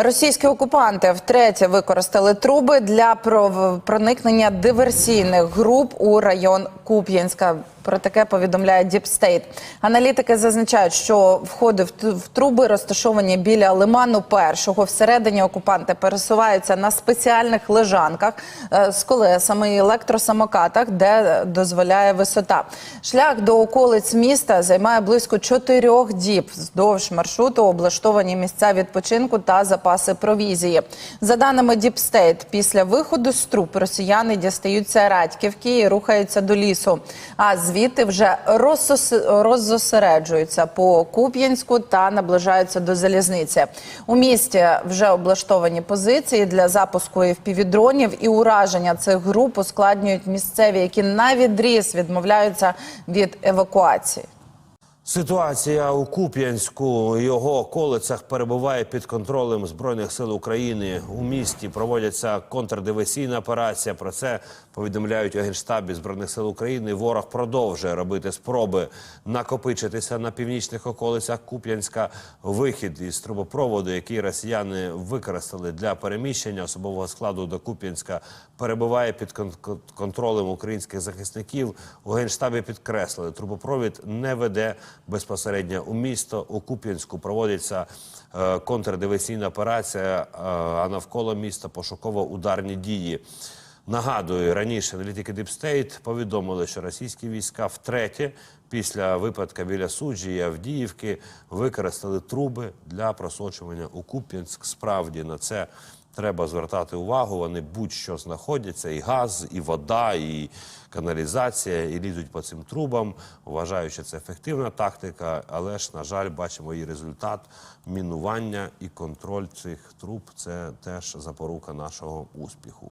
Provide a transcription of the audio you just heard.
Російські окупанти втретє використали труби для проникнення диверсійних груп у район Куп'янська. Про таке повідомляє Deep State. Аналітики зазначають, що входи в труби розташовані біля лиману першого. Всередині окупанти пересуваються на спеціальних лежанках е, з колесами і електросамокатах, де дозволяє висота. Шлях до околиць міста займає близько чотирьох діб. Вздовж маршруту облаштовані місця відпочинку та запаси провізії. За даними State, після виходу з труб росіяни дістаються Радьківки і рухаються до лісу. А звідти вже розсос- роззосереджуються по Куп'янську та наближаються до залізниці. У місті вже облаштовані позиції для запуску FPV-дронів і ураження цих груп ускладнюють місцеві, які на відріз відмовляються від евакуації. Ситуація у Куп'янську його околицях перебуває під контролем збройних сил України. У місті проводяться контрдиверсійна операція. Про це повідомляють у генштабі збройних сил України. Ворог продовжує робити спроби накопичитися на північних околицях Куп'янська. Вихід із трубопроводу, який росіяни використали для переміщення особового складу до Куп'янська, перебуває під кон- кон- контролем українських захисників. У генштабі підкреслили, трубопровід не веде безпосередньо у місто. У Куп'янську проводиться контрдивесійна операція, е, а навколо міста пошуково-ударні дії. Нагадую, раніше аналітики Deep State повідомили, що російські війська втретє після випадка біля суджі і Авдіївки використали труби для просочування у Куп'янськ. Справді на це треба звертати увагу. Вони будь-що знаходяться: і газ, і вода, і каналізація, і лізуть по цим трубам. Вважаю, що це ефективна тактика, але ж, на жаль, бачимо і результат мінування і контроль цих труб. Це теж запорука нашого успіху.